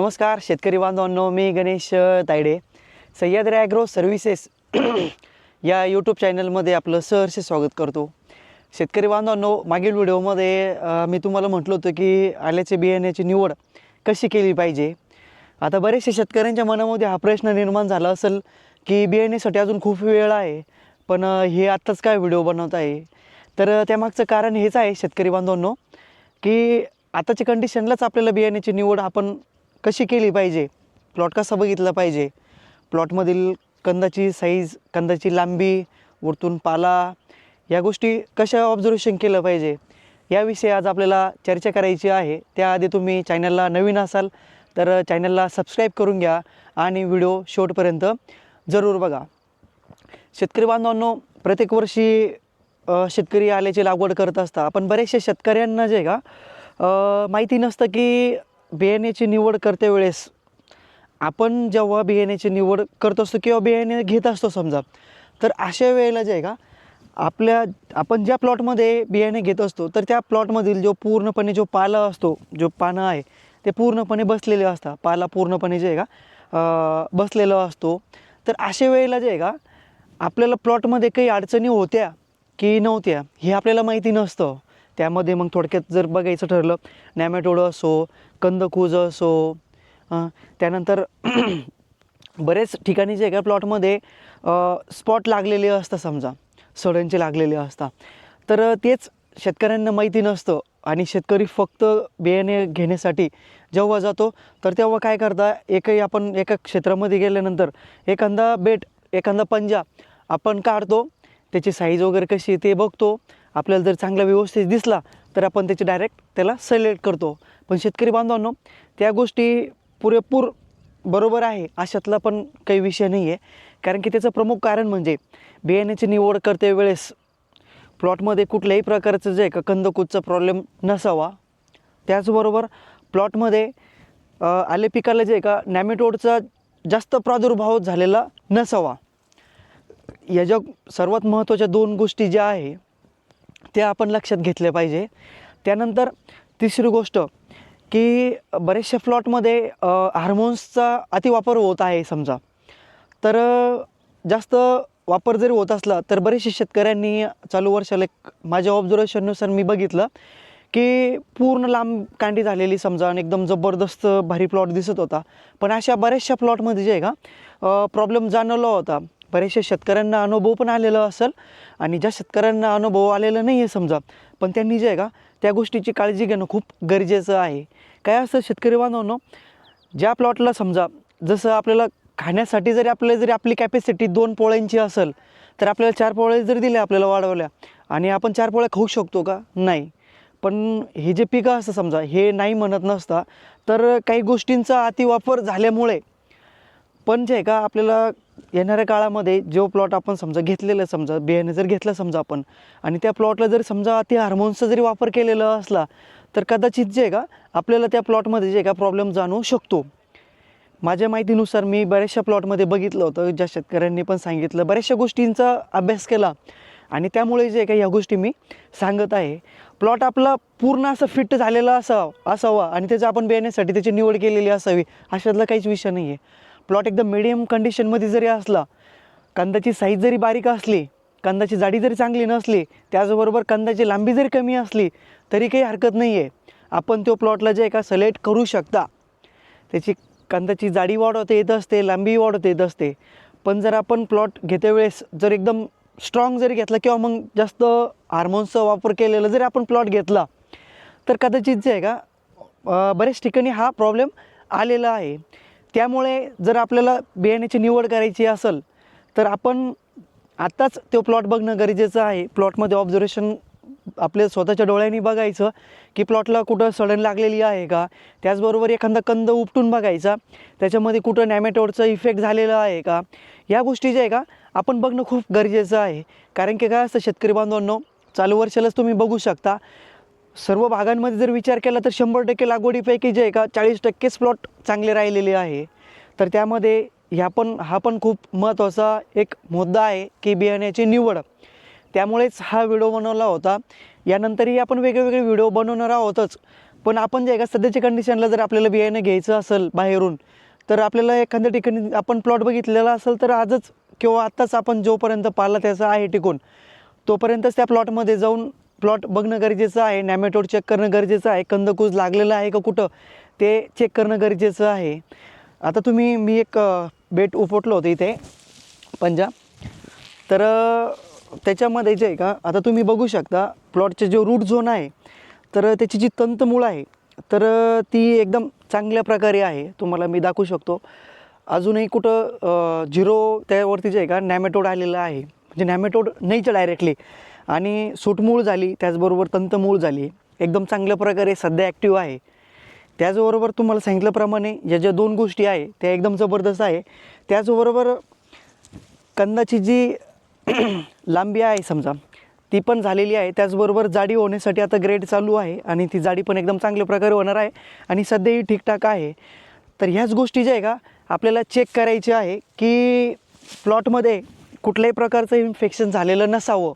नमस्कार शेतकरी बांधवांनो मी गणेश तायडे. सह्याद्री ॲग्रो सर्व्हिसेस या यूट्यूब चॅनलमध्ये आपलं सहर्ष स्वागत करतो. शेतकरी बांधवांनो मागील व्हिडिओमध्ये मी तुम्हाला म्हटलं होतं की आल्याचे बियाण्याची निवड कशी केली पाहिजे? आता बरेचसे शेतकऱ्यांच्या मनामध्ये हा प्रश्न निर्माण झाला असेल की बियाण्यासाठी अजून खूप वेळ आहे पण हे आत्ताच काय व्हिडिओ बनवत आहे? तर त्यामागचं कारण हेच आहे शेतकरी बांधवांनो की आताच्या कंडिशनलाच आपल्याला बियाण्याची निवड आपण कशी केली पाहिजे? प्लॉट कसा बघितला पाहिजे? प्लॉटमधील कंदाची साईज कंदाची लांबी वरतून पाला या गोष्टी कशा ऑब्झर्वेशन केलं पाहिजे? याविषयी आज आपल्याला चर्चा करायची आहे. त्याआधी तुम्ही चॅनलला नवीन असाल तर चॅनलला सबस्क्राईब करून घ्या आणि व्हिडिओ शेवटपर्यंत जरूर बघा. शेतकरी बांधवांनो प्रत्येक वर्षी शेतकरी आल्याची लागवड करत असता पण बरेचसे शेतकऱ्यांना जे आहे का माहिती नसतं की बियाण्याची निवड करते वेळेस आपण जेव्हा बियाण्याची निवड करत असतो किंवा बियाणे घेत असतो समजा तर अशा वेळेला जे आहे का आपल्या आपण ज्या प्लॉटमध्ये बियाणे घेत असतो तर त्या प्लॉटमधील जो पूर्णपणे जो पाला असतो जो पानं आहे ते पूर्णपणे बसलेले असतात. पाला पूर्णपणे जे आहे का बसलेला असतो. तर अशा वेळेला जे आहे का आपल्याला प्लॉटमध्ये काही अडचणी होत्या की नव्हत्या हे आपल्याला माहिती नसतं. त्यामध्ये मग थोडक्यात जर बघायचं ठरलं नॅमॅटोड असो कंदकूज असो त्यानंतर बरेच ठिकाणी जे एका प्लॉटमध्ये स्पॉट लागलेले असतात समजा सडनचे लागलेले असतात. तर तेच शेतकऱ्यांना माहिती नसतं आणि शेतकरी फक्त बियाणे घेण्यासाठी जेव्हा जातो तर तेव्हा काय करता एकही आपण एका क्षेत्रामध्ये गेल्यानंतर एखादा बेट एखादा पंजा आपण काढतो त्याची साईज वगैरे कशी ते बघतो आपल्याला जर चांगला व्यवस्थित दिसला तर आपण त्याची डायरेक्ट त्याला सिलेक्ट करतो. पण शेतकरी बांधवांनो त्या गोष्टी पुरेपूर बरोबर आहे अशातला पण काही विषय नाही आहे कारण की त्याचं प्रमुख कारण म्हणजे बियाण्याची निवड करते वेळेस प्लॉटमध्ये कुठल्याही प्रकारचं जे आहे का कंदकूदचा प्रॉब्लेम नसावा. त्याचबरोबर प्लॉटमध्ये आले पिकाला जे आहे का नॅमेटोडचा जास्त प्रादुर्भाव झालेला नसावा. याच्या सर्वात महत्त्वाच्या दोन गोष्टी ज्या आहे ते आपण लक्षात घेतले पाहिजे. त्यानंतर तिसरी गोष्ट की बरेचशा प्लॉटमध्ये हार्मोन्सचा अतिवापर होत आहे समजा. तर जास्त वापर जरी होत असला तर बरेचसे शेतकऱ्यांनी चालू वर्षाला एक माझ्या ऑब्झर्वेशननुसार मी बघितलं की पूर्ण लांब कांडी झालेली समजा आणि एकदम जबरदस्त भारी प्लॉट दिसत होता. पण अशा बऱ्याचशा प्लॉटमध्ये जे आहे का प्रॉब्लेम जाणवला होता. बऱ्याचशा शेतकऱ्यांना अनुभव पण आलेला असेल आणि ज्या शेतकऱ्यांना अनुभव आलेला नाही आहे समजा पण त्यांनी जे आहे का त्या गोष्टीची काळजी घेणं खूप गरजेचं आहे. काय असतं शेतकरी बांधवांनो ज्या प्लॉटला समजा जसं आपल्याला खाण्यासाठी जरी आपल्याला जरी आपली कॅपॅसिटी दोन पोळ्यांची असेल तर आपल्याला चार पोळ्या जरी दिल्या आपल्याला वाढवल्या आणि आपण चार पोळ्या खाऊ शकतो का? नाही. पण हे जे पिकं असतं समजा हे नाही म्हणत नसता तर काही गोष्टींचा अतिवापर झाल्यामुळे पण जे आहे का आपल्याला येणाऱ्या काळामध्ये जो प्लॉट आपण समजा घेतलेलं समजा बियाणे जर घेतलं समजा आपण आणि त्या प्लॉटला जर समजा अति हार्मोन्सचा जरी वापर केलेला असला तर कदाचित जे आहे का आपल्याला त्या प्लॉटमध्ये जे का प्रॉब्लेम जाणवू शकतो. माझ्या माहितीनुसार मी बऱ्याचशा प्लॉटमध्ये बघितलं होतं ज्या शेतकऱ्यांनी पण सांगितलं बऱ्याचशा गोष्टींचा अभ्यास केला आणि त्यामुळे जे काही ह्या गोष्टी मी सांगत आहे. प्लॉट आपला पूर्ण असं फिट झालेला असावा असावा आणि त्याचं आपण बियाण्यासाठी त्याची निवड केलेली असावी अशातला काहीच विषय नाही आहे प्लॉट एकदम मिडियम कंडिशनमध्ये जरी असला कंदाची साईज जरी बारीक असली कंदाची जाडी जरी चांगली नसली त्याचबरोबर कंदाची लांबी जरी कमी असली तरी काही हरकत नाही आहे आपण तो प्लॉटला जे एका का सिलेक्ट करू शकता. त्याची कंदाची जाडी वाढवता येत असते लांबी वाढवता येत असते. पण जर आपण प्लॉट घेते वेळेस जर एकदम स्ट्रॉंग जरी घेतला किंवा मग जास्त हार्मोन्सचा वापर केलेला जरी आपण प्लॉट घेतला तर कदाचित जे आहे का बरेच बऱ्याच ठिकाणी हा प्रॉब्लेम आलेला आहे. त्यामुळे जर आपल्याला बियाण्याची निवड करायची असेल तर आपण आत्ताच तो प्लॉट बघणं गरजेचं आहे. प्लॉटमध्ये ऑब्झर्वेशन आपल्या स्वतःच्या डोळ्यांनी बघायचं की प्लॉटला कुठं सडन लागलेली आहे का? त्याचबरोबर एखादा कंद उपटून बघायचा. त्याच्यामध्ये कुठं नॅमेटोडचा इफेक्ट झालेला आहे का? या गोष्टी ज्या आहे का आपण बघणं खूप गरजेचं आहे. कारण की काय असतं शेतकरी बांधवांनो चालू वर्षालाच तुम्ही बघू शकता. सर्व भागांमध्ये जर विचार केला तर शंभर टक्के लागवडीपैकी जे आहे का चाळीस टक्केच प्लॉट चांगले राहिलेले आहे. तर त्यामध्ये ह्या पण हा पण खूप महत्त्वाचा एक मुद्दा आहे की बियाण्याची निवड. त्यामुळेच हा व्हिडिओ बनवला होता. यानंतरही आपण वेगवेगळे व्हिडिओ बनवणार आहोतच. पण आपण जे आहे का सध्याच्या कंडिशनला जर आपल्याला बियाणं घ्यायचं असेल बाहेरून तर आपल्याला एखाद्या ठिकाणी आपण प्लॉट बघितलेला असेल तर आजच किंवा आत्ताच आपण जोपर्यंत पाला त्याचा आहे टिकून तोपर्यंतच त्या प्लॉटमध्ये जाऊन प्लॉट बघणं गरजेचं आहे नॅमेटोड चेक करणं गरजेचं आहे कंदकूज लागलेलं आहे का कुठं ते चेक करणं गरजेचं आहे. आता तुम्ही मी एक बेट उपटलं होतं इथे पंजा. तर त्याच्यामध्ये जे आहे का आता तुम्ही बघू शकता प्लॉटचे जो रूट झोन आहे तर त्याची जी तंतमूळ आहे तर ती एकदम चांगल्या प्रकारे आहे. तुम्हाला मी दाखवू शकतो. अजूनही कुठं झिरो त्यावरती जे आहे का नॅमेटोड आलेलं आहे. म्हणजे नॅमेटोड नाहीच डायरेक्टली आणि सूटमूळ झाली त्याचबरोबर तंतमूळ झाली. एकदम चांगल्या प्रकारे सध्या ॲक्टिव्ह आहे. त्याचबरोबर तुम्हाला सांगितल्याप्रमाणे या ज्या दोन गोष्टी आहे त्या एकदम जबरदस्त आहे. त्याचबरोबर कंदाची जी लांबी आहे समजा ती पण झालेली आहे. त्याचबरोबर जाडी होण्यासाठी आता ग्रेड चालू आहे आणि ती जाडी पण एकदम चांगल्या प्रकारे होणार आहे आणि सध्याही ठीकठाक आहे. तर ह्याच गोष्टी ज्या आहे का आपल्याला चेक करायची आहे की प्लॉटमध्ये कुठल्याही प्रकारचं इन्फेक्शन झालेलं नसावं.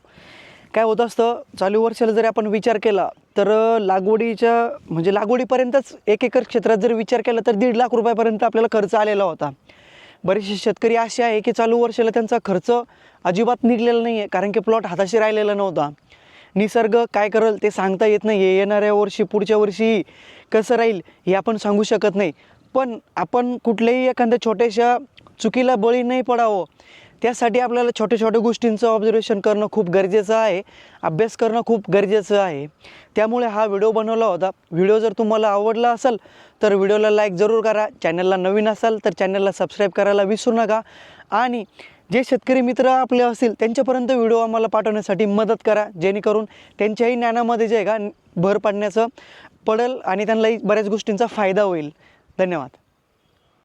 काय होत असतं चालू वर्षाला जर आपण विचार केला तर लागवडीच्या म्हणजे लागवडीपर्यंतच एक एकर क्षेत्रात जर विचार केला तर दीड लाख रुपयापर्यंत आपल्याला खर्च आलेला होता. बरेचसे शेतकरी असे आहे की चालू वर्षाला त्यांचा खर्च अजिबात निघलेला नाही आहे कारण की प्लॉट हाताशी राहिलेला नव्हता. निसर्ग काय करेल ते सांगता येत नाही हे येणाऱ्या वर्षी पुढच्या वर्षी कसं राहील हे आपण सांगू शकत नाही. पण आपण कुठल्याही एखाद्या छोट्याशा चुकीला बळी नाही पडावं. त्यासाठी आपल्याला छोट्या छोट्या गोष्टींचं ऑब्झर्वेशन करणं खूप गरजेचं आहे. अभ्यास करणं खूप गरजेचं आहे. त्यामुळे हा व्हिडिओ बनवला होता. व्हिडिओ जर तुम्हाला आवडला असेल तर व्हिडिओला लाईक जरूर करा. चॅनलला नवीन असाल तर चॅनलला सबस्क्राईब करायला विसरू नका. आणि जे शेतकरी मित्र आपले असतील त्यांच्यापर्यंत व्हिडिओ आम्हाला पाठवण्यासाठी मदत करा. जेणेकरून त्यांच्याही ज्ञानामध्ये जे आहे का भर पडण्याचं पडेल आणि त्यांनाही बऱ्याच गोष्टींचा फायदा होईल. धन्यवाद.